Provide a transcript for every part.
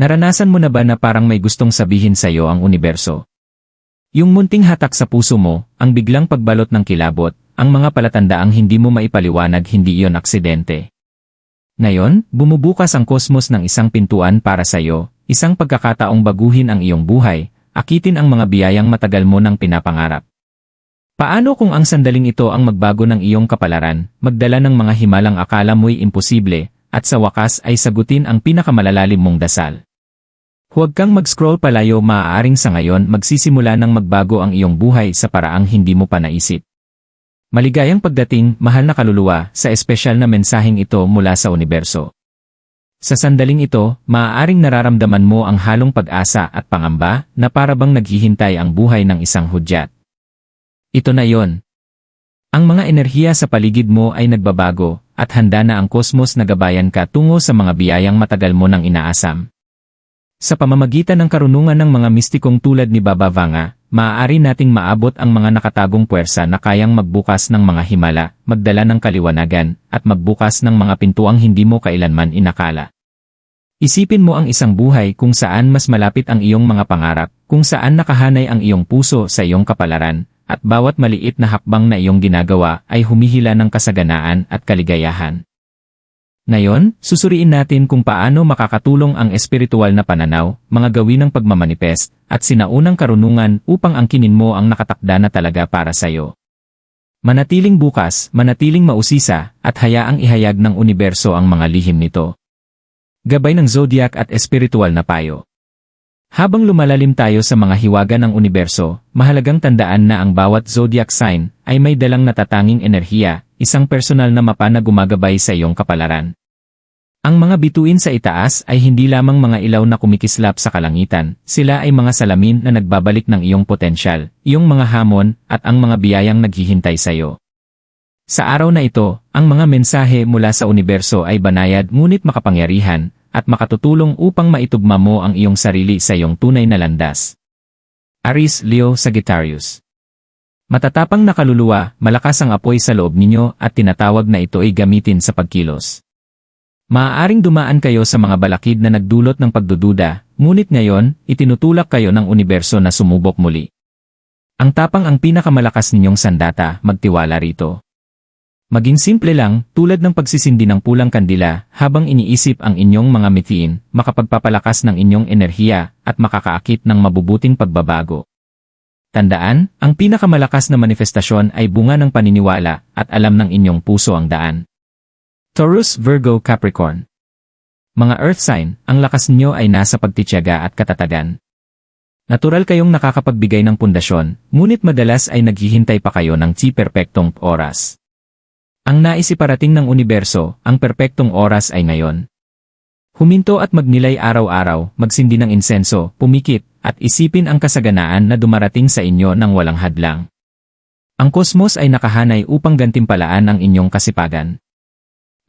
Naranasan mo na ba na parang may gustong sabihin sa iyo ang universo? Yung munting hatak sa puso mo, ang biglang pagbalot ng kilabot, ang mga palatandaang hindi mo maipaliwanag hindi iyon aksidente. Ngayon, bumubukas ang kosmos ng isang pintuan para sa iyo, isang pagkakataong baguhin ang iyong buhay, akitin ang mga biyayang matagal mo nang pinapangarap. Paano kung ang sandaling ito ang magbago ng iyong kapalaran, magdala ng mga himalang akala mo'y imposible, at sa wakas ay sagutin ang pinakamalalalim mong dasal? Huwag kang mag-scroll palayo maaaring sa ngayon magsisimula ng magbago ang iyong buhay sa paraang hindi mo pa naisip. Maligayang pagdating, mahal na kaluluwa, sa espesyal na mensaheng ito mula sa universo. Sa sandaling ito, maaaring nararamdaman mo ang halong pag-asa at pangamba na parabang naghihintay ang buhay ng isang hudyat. Ito na yon. Ang mga enerhiya sa paligid mo ay nagbabago at handa na ang kosmos na gabayan ka tungo sa mga biyayang matagal mo nang inaasam. Sa pamamagitan ng karunungan ng mga mistikong tulad ni Baba Vanga, maaari nating maabot ang mga nakatagong puwersa na kayang magbukas ng mga himala, magdala ng kaliwanagan, at magbukas ng mga pintuang hindi mo kailanman inakala. Isipin mo ang isang buhay kung saan mas malapit ang iyong mga pangarap, kung saan nakahanay ang iyong puso sa iyong kapalaran, at bawat maliit na hakbang na iyong ginagawa ay humihila ng kasaganaan at kaligayahan. Ngayon, susuriin natin kung paano makakatulong ang espiritual na pananaw, mga gawin ng pagmamanifest, at sinaunang karunungan upang angkinin mo ang nakatakda na talaga para sa iyo. Manatiling bukas, manatiling mausisa, at hayaang ihayag ng universo ang mga lihim nito. Gabay ng zodiac at espiritual na payo. Habang lumalalim tayo sa mga hiwaga ng universo, mahalagang tandaan na ang bawat zodiac sign ay may dalang natatanging enerhiya, isang personal na mapa na gumagabay sa iyong kapalaran. Ang mga bituin sa itaas ay hindi lamang mga ilaw na kumikislap sa kalangitan, sila ay mga salamin na nagbabalik ng iyong potensyal, iyong mga hamon, at ang mga biyayang naghihintay sa iyo. Sa araw na ito, ang mga mensahe mula sa universo ay banayad ngunit makapangyarihan, at makatutulong upang maitugma mo ang iyong sarili sa iyong tunay na landas. Aris Leo Sagittarius Matatapang na kaluluwa, malakas ang apoy sa loob ninyo at tinatawag na ito ay gamitin sa pagkilos. Maaaring dumaan kayo sa mga balakid na nagdulot ng pagdududa, ngunit ngayon, itinutulak kayo ng universo na sumubok muli. Ang tapang ang pinakamalakas ninyong sandata, magtiwala rito. Maging simple lang, tulad ng pagsisindi ng pulang kandila, habang iniisip ang inyong mga mitiin, makapagpapalakas ng inyong enerhiya, at makakaakit ng mabubuting pagbabago. Tandaan, ang pinakamalakas na manifestasyon ay bunga ng paniniwala, at alam ng inyong puso ang daan. Taurus, Virgo, Capricorn. Mga earth sign, ang lakas ninyo ay nasa pagtityaga at katatagan. Natural kayong nakakapagbigay ng pundasyon, ngunit madalas ay naghihintay pa kayo ng ti perpektong oras. Ang naisiparating ng universo, ang perpektong oras ay ngayon. Huminto at magnilay araw-araw, magsindi ng insenso, pumikit, at isipin ang kasaganaan na dumarating sa inyo ng walang hadlang. Ang kosmos ay nakahanay upang gantimpalaan ang inyong kasipagan.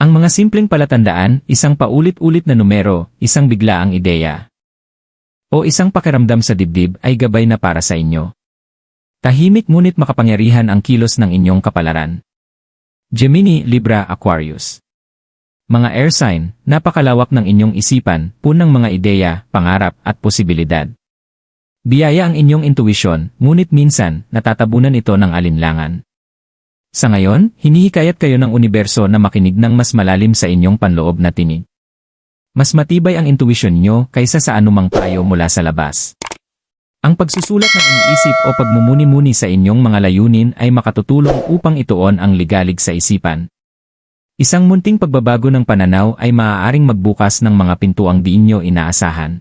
Ang mga simpleng palatandaan, isang paulit-ulit na numero, isang biglaang ideya, o isang pakiramdam sa dibdib ay gabay na para sa inyo. Tahimik ngunit makapangyarihan ang kilos ng inyong kapalaran. Gemini, Libra, Aquarius Mga air sign, napakalawak ng inyong isipan, punang mga ideya, pangarap, at posibilidad. Biyaya ang inyong intuition, ngunit minsan, natatabunan ito ng alinlangan. Sa ngayon, hinihikayat kayo ng universo na makinig ng mas malalim sa inyong panloob na tinig. Mas matibay ang intuition nyo kaysa sa anumang payo mula sa labas. Ang pagsusulat ng iniisip o pagmumuni-muni sa inyong mga layunin ay makatutulong upang ituon ang ligalig sa isipan. Isang munting pagbabago ng pananaw ay maaaring magbukas ng mga pintuang di inyo inaasahan.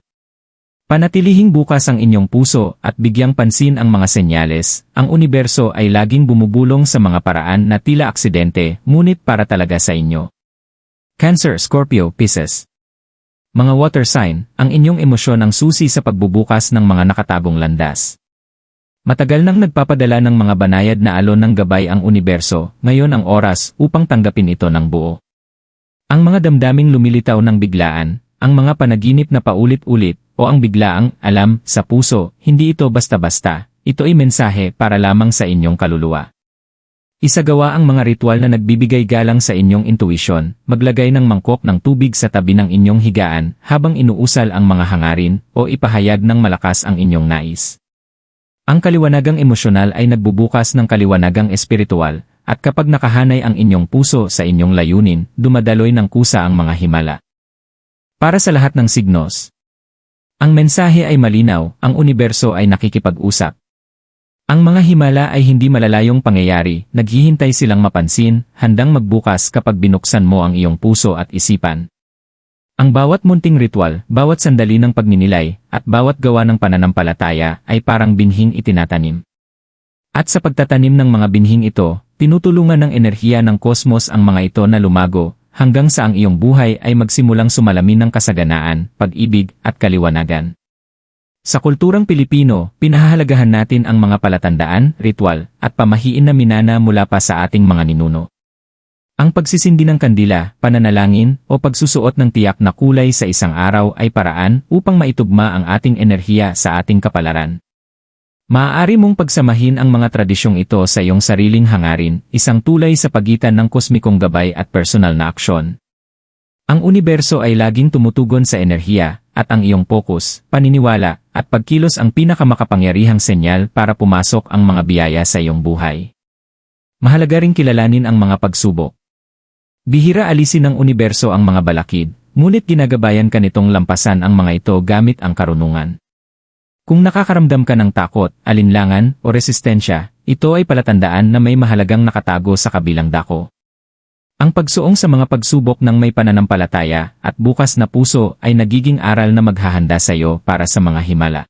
Panatilihing bukas ang inyong puso at bigyang pansin ang mga senyales, ang universo ay laging bumubulong sa mga paraan na tila aksidente, ngunit para talaga sa inyo. Cancer, Scorpio, Pisces Mga water sign, ang inyong emosyon ang susi sa pagbubukas ng mga nakatagong landas. Matagal nang nagpapadala ng mga banayad na alon ng gabay ang universo, ngayon ang oras upang tanggapin ito ng buo. Ang mga damdaming lumilitaw ng biglaan, ang mga panaginip na paulit-ulit, o ang biglaang alam sa puso, hindi ito basta-basta, ito ay mensahe para lamang sa inyong kaluluwa. Isagawa ang mga ritual na nagbibigay galang sa inyong intuisyon, maglagay ng mangkok ng tubig sa tabi ng inyong higaan habang inuusal ang mga hangarin o ipahayag ng malakas ang inyong nais. Ang kaliwanagang emosyonal ay nagbubukas ng kaliwanagang espiritual, at kapag nakahanay ang inyong puso sa inyong layunin, dumadaloy ng kusa ang mga himala. Para sa lahat ng signos, ang mensahe ay malinaw, ang universo ay nakikipag-usap. Ang mga himala ay hindi malalayong pangyayari, naghihintay silang mapansin, handang magbukas kapag binuksan mo ang iyong puso at isipan. Ang bawat munting ritual, bawat sandali ng pagninilay, at bawat gawa ng pananampalataya ay parang binhing itinatanim. At sa pagtatanim ng mga binhing ito, tinutulungan ng enerhiya ng kosmos ang mga ito na lumago, hanggang sa ang iyong buhay ay magsimulang sumalamin ng kasaganaan, pag-ibig, at kaliwanagan. Sa kulturang Pilipino, pinahahalagahan natin ang mga palatandaan, ritual, at pamahiin na minana mula pa sa ating mga ninuno. Ang pagsisindi ng kandila, pananalangin, o pagsusuot ng tiyak na kulay sa isang araw ay paraan upang maitugma ang ating enerhiya sa ating kapalaran. Maaari mong pagsamahin ang mga tradisyong ito sa iyong sariling hangarin, isang tulay sa pagitan ng kosmikong gabay at personal na aksyon. Ang universo ay laging tumutugon sa enerhiya, at ang iyong focus, paniniwala, at pagkilos ang pinakamakapangyarihang senyal para pumasok ang mga biyaya sa iyong buhay. Mahalaga ring kilalanin ang mga pagsubok. Bihira alisin ng universo ang mga balakid, ngunit ginagabayan ka nitong lampasan ang mga ito gamit ang karunungan. Kung nakakaramdam ka ng takot, alinlangan, o resistensya, ito ay palatandaan na may mahalagang nakatago sa kabilang dako. Ang pagsuong sa mga pagsubok ng may pananampalataya at bukas na puso ay nagiging aral na maghahanda sa iyo para sa mga himala.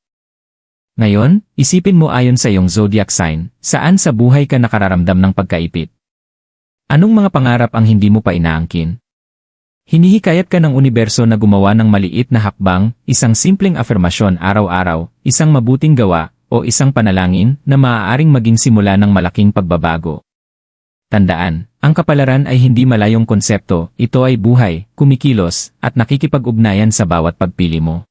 Ngayon, isipin mo ayon sa iyong zodiac sign, saan sa buhay ka nakararamdam ng pagkaipit? Anong mga pangarap ang hindi mo pa inaangkin? Hinihikayat ka ng universo na gumawa ng maliit na hakbang, isang simpleng afirmasyon araw-araw, isang mabuting gawa, o isang panalangin na maaaring maging simula ng malaking pagbabago. Tandaan, ang kapalaran ay hindi malayong konsepto, ito ay buhay, kumikilos, at nakikipag-ugnayan sa bawat pagpili mo.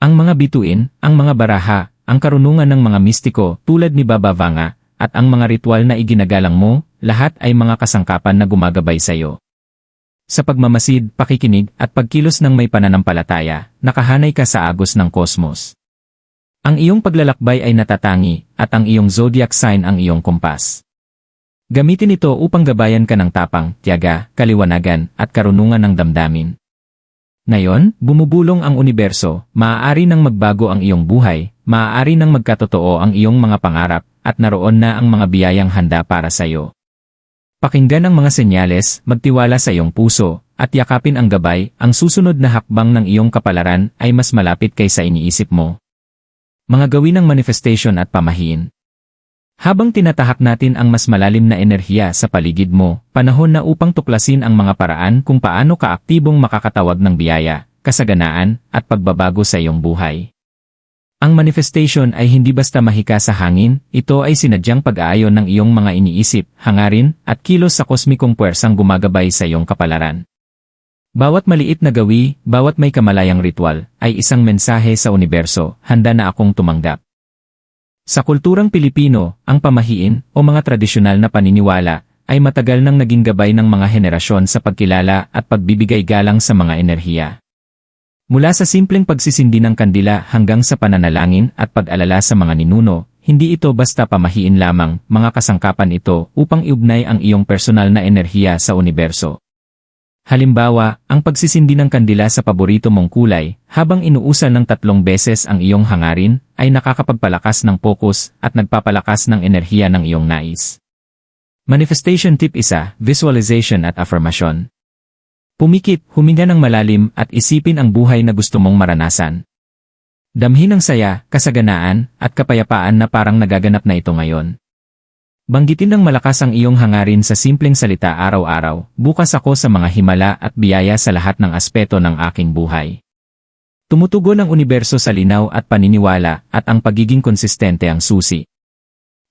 Ang mga bituin, ang mga baraha, ang karunungan ng mga mistiko tulad ni Baba Vanga, at ang mga ritual na iginagalang mo, lahat ay mga kasangkapan na gumagabay sa iyo. Sa pagmamasid, pakikinig, at pagkilos ng may pananampalataya, nakahanay ka sa agos ng kosmos. Ang iyong paglalakbay ay natatangi, at ang iyong zodiac sign ang iyong kompas. Gamitin ito upang gabayan ka ng tapang, tiyaga, kaliwanagan, at karunungan ng damdamin. Ngayon, bumubulong ang universo, maaari nang magbago ang iyong buhay, maaari nang magkatotoo ang iyong mga pangarap, at naroon na ang mga biyayang handa para sa iyo. Pakinggan ang mga senyales, magtiwala sa iyong puso, at yakapin ang gabay, ang susunod na hakbang ng iyong kapalaran ay mas malapit kaysa iniisip mo. Mga gawin ng manifestation at pamahiin. Habang tinatahak natin ang mas malalim na enerhiya sa paligid mo, panahon na upang tuklasin ang mga paraan kung paano ka aktibong makakatawag ng biyaya, kasaganaan, at pagbabago sa iyong buhay. Ang manifestation ay hindi basta mahika sa hangin, ito ay sinadyang pag-aayon ng iyong mga iniisip, hangarin, at kilos sa kosmikong puwersang gumagabay sa iyong kapalaran. Bawat maliit na gawi, bawat may kamalayang ritual, ay isang mensahe sa universo, handa na akong tumanggap. Sa kulturang Pilipino, ang pamahiin o mga tradisyonal na paniniwala ay matagal nang naging gabay ng mga henerasyon sa pagkilala at pagbibigay galang sa mga enerhiya. Mula sa simpleng pagsisindi ng kandila hanggang sa pananalangin at pag-alala sa mga ninuno, hindi ito basta pamahiin lamang, mga kasangkapan ito upang iugnay ang iyong personal na enerhiya sa universo. Halimbawa, ang pagsisindi ng kandila sa paborito mong kulay, habang inuusan ng tatlong beses ang iyong hangarin, ay nakakapagpalakas ng focus at nagpapalakas ng enerhiya ng iyong nais. Manifestation tip isa, visualization at affirmation. Pumikit, huminga ng malalim at isipin ang buhay na gusto mong maranasan. Damhin ang saya, kasaganaan, at kapayapaan na parang nagaganap na ito ngayon. Banggitin ng malakas ang iyong hangarin sa simpleng salita araw-araw, bukas ako sa mga himala at biyaya sa lahat ng aspeto ng aking buhay. Tumutugon ang universo sa linaw at paniniwala at ang pagiging konsistente ang susi.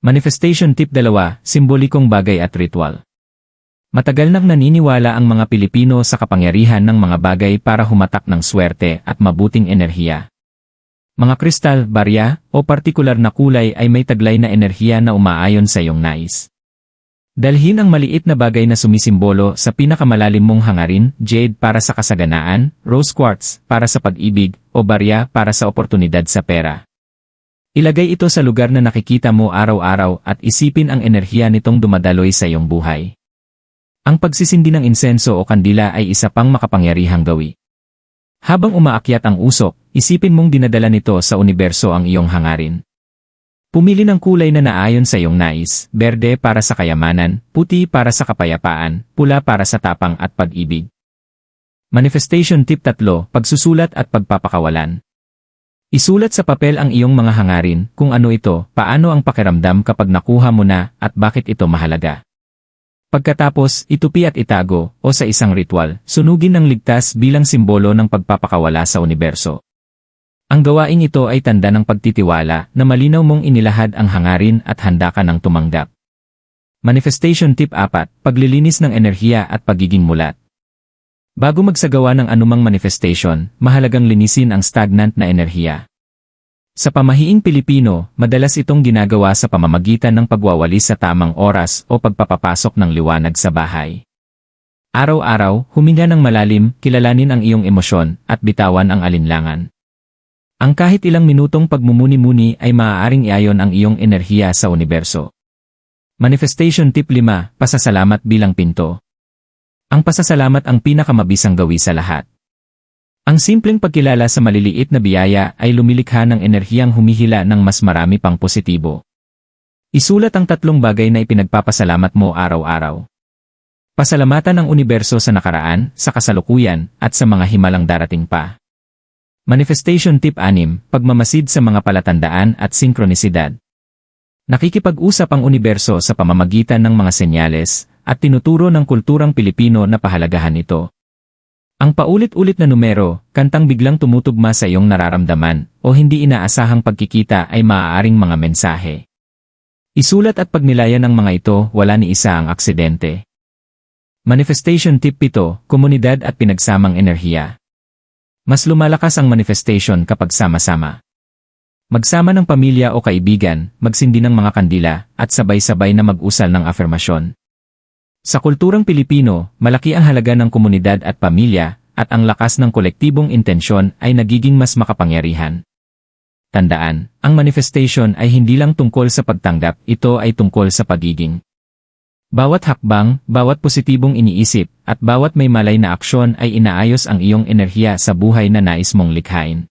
Manifestation tip 2, simbolikong bagay at ritual. Matagal nang naniniwala ang mga Pilipino sa kapangyarihan ng mga bagay para humatak ng swerte at mabuting enerhiya. Mga kristal, barya, o partikular na kulay ay may taglay na enerhiya na umaayon sa iyong nais. Dalhin ang maliit na bagay na sumisimbolo sa pinakamalalim mong hangarin, jade para sa kasaganaan, rose quartz para sa pag-ibig, o barya para sa oportunidad sa pera. Ilagay ito sa lugar na nakikita mo araw-araw at isipin ang enerhiya nitong dumadaloy sa iyong buhay. Ang pagsisindi ng insenso o kandila ay isa pang makapangyarihang gawi. Habang umaakyat ang usok, isipin mong dinadala nito sa universo ang iyong hangarin. Pumili ng kulay na naayon sa iyong nais, berde para sa kayamanan, puti para sa kapayapaan, pula para sa tapang at pag-ibig. Manifestation Tip 3, Pagsusulat at Pagpapakawalan Isulat sa papel ang iyong mga hangarin, kung ano ito, paano ang pakiramdam kapag nakuha mo na, at bakit ito mahalaga. Pagkatapos, itupi at itago, o sa isang ritual, sunugin ng ligtas bilang simbolo ng pagpapakawala sa universo. Ang gawaing ito ay tanda ng pagtitiwala na malinaw mong inilahad ang hangarin at handa ka ng tumanggap. Manifestation Tip 4, Paglilinis ng enerhiya at pagiging mulat. Bago magsagawa ng anumang manifestation, mahalagang linisin ang stagnant na enerhiya. Sa pamahiing Pilipino, madalas itong ginagawa sa pamamagitan ng pagwawalis sa tamang oras o pagpapapasok ng liwanag sa bahay. Araw-araw, huminga ng malalim, kilalanin ang iyong emosyon, at bitawan ang alinlangan. Ang kahit ilang minutong pagmumuni-muni ay maaaring iayon ang iyong enerhiya sa universo. Manifestation Tip 5, Pasasalamat bilang pinto. Ang pasasalamat ang pinakamabisang gawi sa lahat. Ang simpleng pagkilala sa maliliit na biyaya ay lumilikha ng enerhiyang humihila ng mas marami pang positibo. Isulat ang tatlong bagay na ipinagpapasalamat mo araw-araw. Pasalamatan ang universo sa nakaraan, sa kasalukuyan, at sa mga himalang darating pa. Manifestation Tip 6, Pagmamasid sa mga palatandaan at sinkronisidad. Nakikipag-usap ang universo sa pamamagitan ng mga senyales at tinuturo ng kulturang Pilipino na pahalagahan ito. Ang paulit-ulit na numero, kantang biglang tumutugma sa iyong nararamdaman o hindi inaasahang pagkikita ay maaaring mga mensahe. Isulat at pagnilayan ng mga ito, wala ni isa ang aksidente. Manifestation Tip 7, Komunidad at pinagsamang enerhiya. Mas lumalakas ang manifestation kapag sama-sama. Magsama ng pamilya o kaibigan, magsindi ng mga kandila, at sabay-sabay na mag-usal ng afirmasyon. Sa kulturang Pilipino, malaki ang halaga ng komunidad at pamilya, at ang lakas ng kolektibong intensyon ay nagiging mas makapangyarihan. Tandaan, ang manifestation ay hindi lang tungkol sa pagtanggap, ito ay tungkol sa pagiging. Bawat hakbang, bawat positibong iniisip, at bawat may malay na aksyon ay inaayos ang iyong enerhiya sa buhay na nais mong likhain.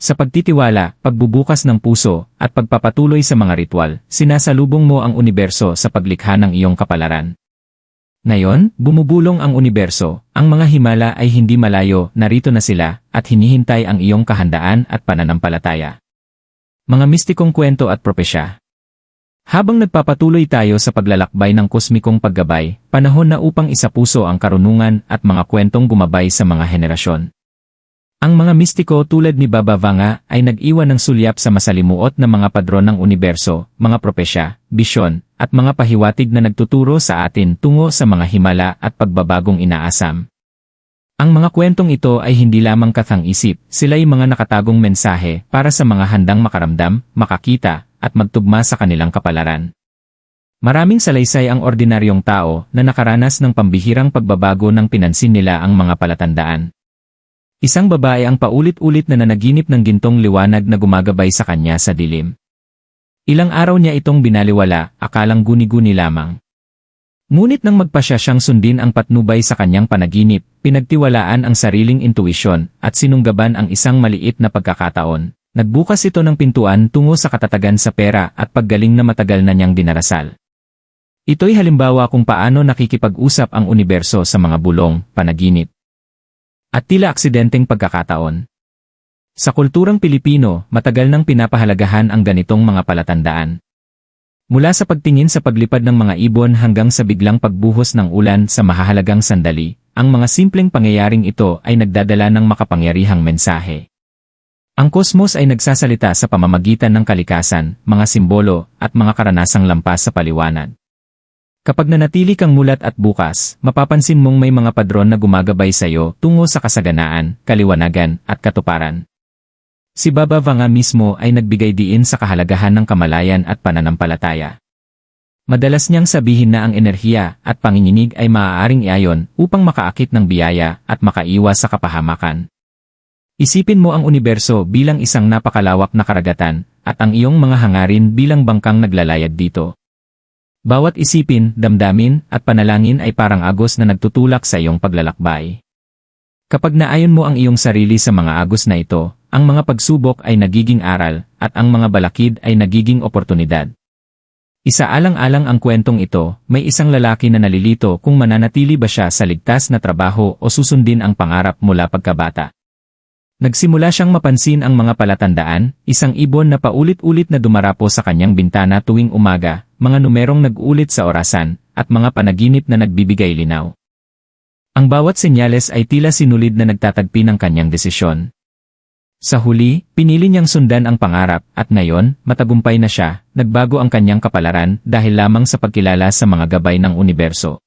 Sa pagtitiwala, pagbubukas ng puso, at pagpapatuloy sa mga ritual, sinasalubong mo ang universo sa paglikha ng iyong kapalaran. Ngayon, bumubulong ang universo, ang mga himala ay hindi malayo, narito na sila, at hinihintay ang iyong kahandaan at pananampalataya. Mga mistikong kwento at propesya habang nagpapatuloy tayo sa paglalakbay ng kosmikong paggabay, panahon na upang isapuso ang karunungan at mga kwentong gumabay sa mga henerasyon. Ang mga mistiko tulad ni Baba Vanga ay nag-iwan ng sulyap sa masalimuot na mga padron ng universo, mga propesya, bisyon, at mga pahiwatig na nagtuturo sa atin tungo sa mga himala at pagbabagong inaasam. Ang mga kwentong ito ay hindi lamang kathang-isip, sila ay mga nakatagong mensahe para sa mga handang makaramdam, makakita, at magtugma sa kanilang kapalaran. Maraming salaysay ang ordinaryong tao na nakaranas ng pambihirang pagbabago ng pinansin nila ang mga palatandaan. Isang babae ang paulit-ulit na nanaginip ng gintong liwanag na gumagabay sa kanya sa dilim. Ilang araw niya itong binaliwala, akalang guni-guni lamang. Ngunit nang magpasya siyang sundin ang patnubay sa kanyang panaginip, pinagtiwalaan ang sariling intuisyon at sinunggaban ang isang maliit na pagkakataon. Nagbukas ito ng pintuan tungo sa katatagan sa pera at paggaling na matagal na niyang dinarasal. Ito'y halimbawa kung paano nakikipag-usap ang universo sa mga bulong, panaginip. At tila aksidenteng pagkakataon. Sa kulturang Pilipino, matagal nang pinapahalagahan ang ganitong mga palatandaan. Mula sa pagtingin sa paglipad ng mga ibon hanggang sa biglang pagbuhos ng ulan sa mahahalagang sandali, ang mga simpleng pangyayaring ito ay nagdadala ng makapangyarihang mensahe. Ang kosmos ay nagsasalita sa pamamagitan ng kalikasan, mga simbolo, at mga karanasang lampas sa paliwanag. Kapag nanatili kang mulat at bukas, mapapansin mong may mga padron na gumagabay sa iyo tungo sa kasaganaan, kaliwanagan, at katuparan. Si Baba Vanga mismo ay nagbigay diin sa kahalagahan ng kamalayan at pananampalataya. Madalas niyang sabihin na ang enerhiya at panginginig ay maaaring iayon upang makaakit ng biyaya at makaiwas sa kapahamakan. Isipin mo ang universo bilang isang napakalawak na karagatan at ang iyong mga hangarin bilang bangkang naglalayag dito. Bawat isipin, damdamin at panalangin ay parang agos na nagtutulak sa iyong paglalakbay. Kapag naayon mo ang iyong sarili sa mga agos na ito, ang mga pagsubok ay nagiging aral at ang mga balakid ay nagiging oportunidad. Isaalang-alang ang kwentong ito, may isang lalaki na nalilito kung mananatili ba siya sa ligtas na trabaho o susundin ang pangarap mula pagkabata. Nagsimula siyang mapansin ang mga palatandaan, isang ibon na paulit-ulit na dumarapo sa kanyang bintana tuwing umaga, mga numerong nag-ulit sa orasan, at mga panaginip na nagbibigay linaw. Ang bawat senyales ay tila sinulid na nagtatagpi ng kanyang desisyon. Sa huli, pinili niyang sundan ang pangarap at ngayon, matagumpay na siya, nagbago ang kanyang kapalaran dahil lamang sa pagkilala sa mga gabay ng universo.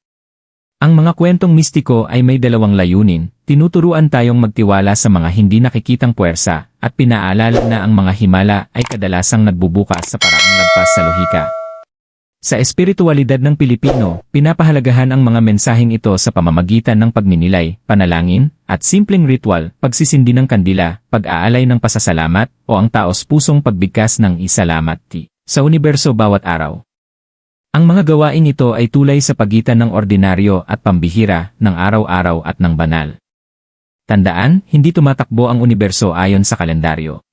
Ang mga kwentong mistiko ay may dalawang layunin, tinuturuan tayong magtiwala sa mga hindi nakikitang puwersa, at pinaalala na ang mga himala ay kadalasang nagbubukas sa paraang lagpas sa lohika. Sa espiritualidad ng Pilipino, pinapahalagahan ang mga mensaheng ito sa pamamagitan ng pagninilay, panalangin, at simpleng ritual, pagsisindi ng kandila, pag-aalay ng pasasalamat, o ang taos-pusong pagbigkas ng isalamat ti sa universo bawat araw. Ang mga gawain ito ay tulay sa pagitan ng ordinaryo at pambihira, ng araw-araw at ng banal. Tandaan, hindi tumatakbo ang universo ayon sa kalendaryo.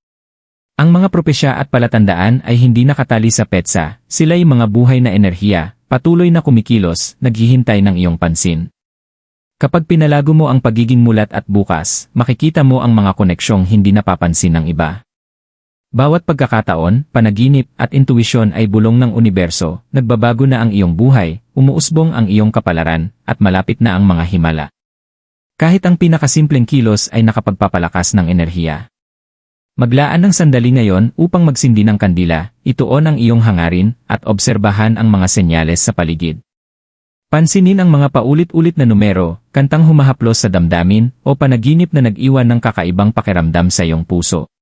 Ang mga propesya at palatandaan ay hindi nakatali sa petsa, sila'y mga buhay na enerhiya, patuloy na kumikilos, naghihintay ng iyong pansin. Kapag pinalago mo ang pagiging mulat at bukas, makikita mo ang mga koneksyong hindi napapansin ng iba. Bawat pagkakataon, panaginip at intuisyon ay bulong ng universo, nagbabago na ang iyong buhay, umuusbong ang iyong kapalaran, at malapit na ang mga himala. Kahit ang pinakasimpleng kilos ay nakapagpapalakas ng enerhiya. Maglaan ng sandali ngayon upang magsindi ng kandila, ituon ang iyong hangarin, at obserbahan ang mga senyales sa paligid. Pansinin ang mga paulit-ulit na numero, kantang humahaplos sa damdamin, o panaginip na nag-iwan ng kakaibang pakiramdam sa iyong puso.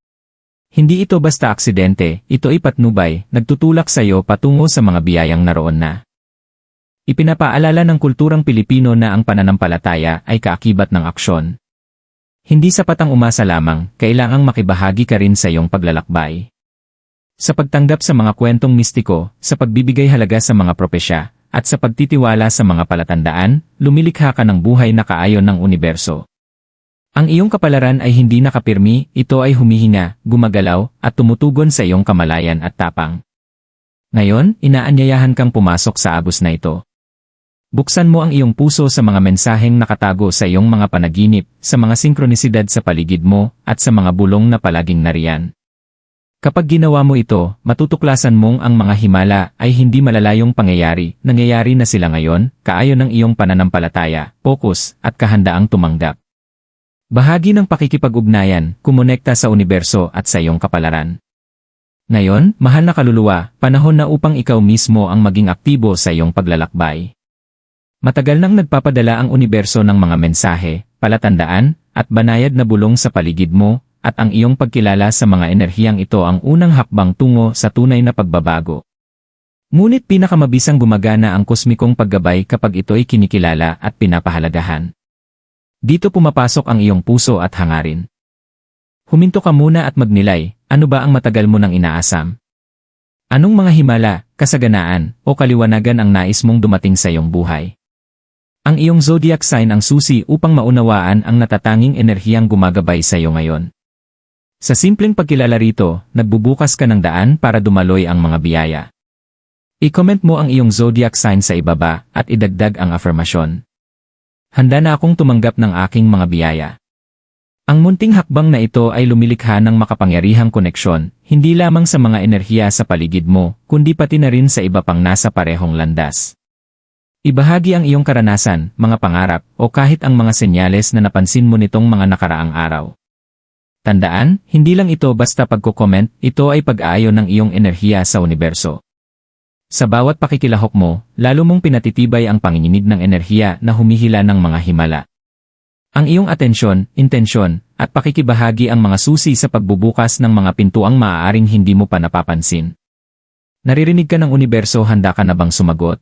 Hindi ito basta aksidente, ito ay patnubay, nagtutulak sa iyo patungo sa mga biyayang naroon na. Ipinapaalala ng kulturang Pilipino na ang pananampalataya ay kaakibat ng aksyon, hindi sapat ang umasa lamang, kailangang makibahagi ka rin sa iyong paglalakbay. Sa pagtanggap sa mga kwentong mistiko, sa pagbibigay halaga sa mga propesya, at sa pagtitiwala sa mga palatandaan, lumilikha ka ng buhay na kaayon ng universo. Ang iyong kapalaran ay hindi nakapirmi, ito ay humihinga, gumagalaw, at tumutugon sa iyong kamalayan at tapang. Ngayon, inaanyayahan kang pumasok sa agos na ito. Buksan mo ang iyong puso sa mga mensaheng nakatago sa iyong mga panaginip, sa mga sinkronisidad sa paligid mo, at sa mga bulong na palaging nariyan. Kapag ginawa mo ito, matutuklasan mong ang mga himala ay hindi malalayong pangyayari, nangyayari na sila ngayon, kaayon ng iyong pananampalataya, focus, at kahandaang tumanggap. Bahagi ng pakikipag-ugnayan, kumonekta sa universo at sa iyong kapalaran. Ngayon, mahal na kaluluwa, panahon na upang ikaw mismo ang maging aktibo sa iyong paglalakbay. Matagal nang nagpapadala ang universo ng mga mensahe, palatandaan, at banayad na bulong sa paligid mo, at ang iyong pagkilala sa mga enerhiyang ito ang unang hakbang tungo sa tunay na pagbabago. Ngunit pinakamabisang gumagana ang kosmikong paggabay kapag ito'y kinikilala at pinapahalagahan. Dito pumapasok ang iyong puso at hangarin. Huminto ka muna at magnilay, ano ba ang matagal mo nang inaasam? Anong mga himala, kasaganaan, o kaliwanagan ang nais mong dumating sa iyong buhay? Ang iyong zodiac sign ang susi upang maunawaan ang natatanging enerhiyang gumagabay sa iyo ngayon. Sa simpleng pagkilala rito, nagbubukas ka ng daan para dumaloy ang mga biyaya. I-comment mo ang iyong zodiac sign sa ibaba at idagdag ang afirmasyon. Handa na akong tumanggap ng aking mga biyaya. Ang munting hakbang na ito ay lumilikha ng makapangyarihang koneksyon, hindi lamang sa mga enerhiya sa paligid mo, kundi pati na rin sa iba pang nasa parehong landas. Ibahagi ang iyong karanasan, mga pangarap, o kahit ang mga senyales na napansin mo nitong mga nakaraang araw. Tandaan, hindi lang ito basta pagko-comment, ito ay pag-aayon ng iyong enerhiya sa universo. Sa bawat pakikilahok mo, lalo mong pinatitibay ang panginginig ng enerhiya na humihila ng mga himala. Ang iyong atensyon, intensyon, at pakikibahagi ang mga susi sa pagbubukas ng mga pintuang maaaring hindi mo pa napapansin. Naririnig ka ng universo handa ka na bang sumagot?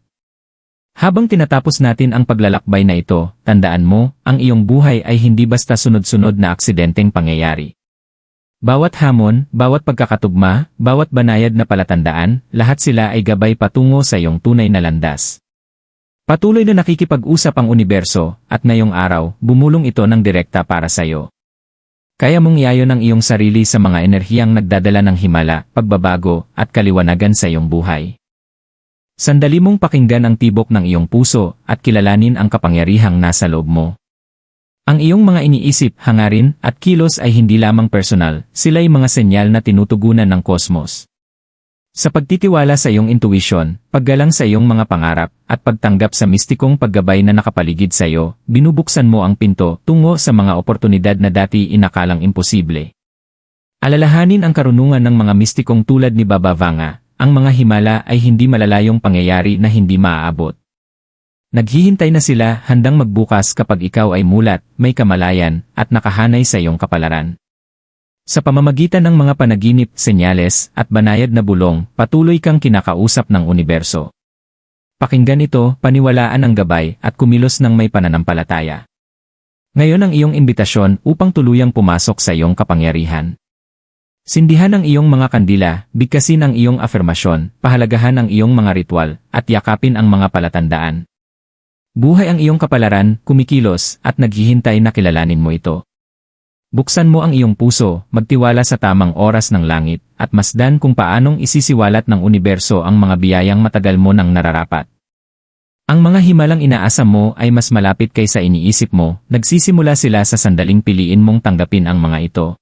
Habang tinatapos natin ang paglalakbay na ito, tandaan mo, ang iyong buhay ay hindi basta sunod-sunod na aksidenteng pangyayari. Bawat hamon, bawat pagkakatugma, bawat banayad na palatandaan, lahat sila ay gabay patungo sa iyong tunay na landas. Patuloy na nakikipag-usap ang universo, at ngayong araw, bumulong ito ng direkta para sa iyo. Kaya mong iayon ang iyong sarili sa mga enerhiyang nagdadala ng himala, pagbabago, at kaliwanagan sa iyong buhay. Sandali mong pakinggan ang tibok ng iyong puso at kilalanin ang kapangyarihang nasa loob mo. Ang iyong mga iniisip, hangarin, at kilos ay hindi lamang personal, sila'y mga senyal na tinutugunan ng kosmos. Sa pagtitiwala sa iyong intuition, paggalang sa iyong mga pangarap, at pagtanggap sa mistikong paggabay na nakapaligid sa iyo, binubuksan mo ang pinto tungo sa mga oportunidad na dati inakalang imposible. Alalahanin ang karunungan ng mga mistikong tulad ni Baba Vanga, ang mga himala ay hindi malalayong pangyayari na hindi maaabot. Naghihintay na sila handang magbukas kapag ikaw ay mulat, may kamalayan, at nakahanay sa iyong kapalaran. Sa pamamagitan ng mga panaginip, senyales, at banayad na bulong, patuloy kang kinakausap ng universo. Pakinggan ito, paniwalaan ang gabay, at kumilos ng may pananampalataya. Ngayon ang iyong imbitasyon upang tuluyang pumasok sa iyong kapangyarihan. Sindihan ang iyong mga kandila, bigkasin ang iyong afirmasyon, pahalagahan ang iyong mga ritual, at yakapin ang mga palatandaan. Buhay ang iyong kapalaran, kumikilos, at naghihintay na kilalanin mo ito. Buksan mo ang iyong puso, magtiwala sa tamang oras ng langit, at masdan kung paanong isisiwalat ng universo ang mga biyayang matagal mo nang nararapat. Ang mga himalang inaasam mo ay mas malapit kaysa iniisip mo, nagsisimula sila sa sandaling piliin mong tanggapin ang mga ito.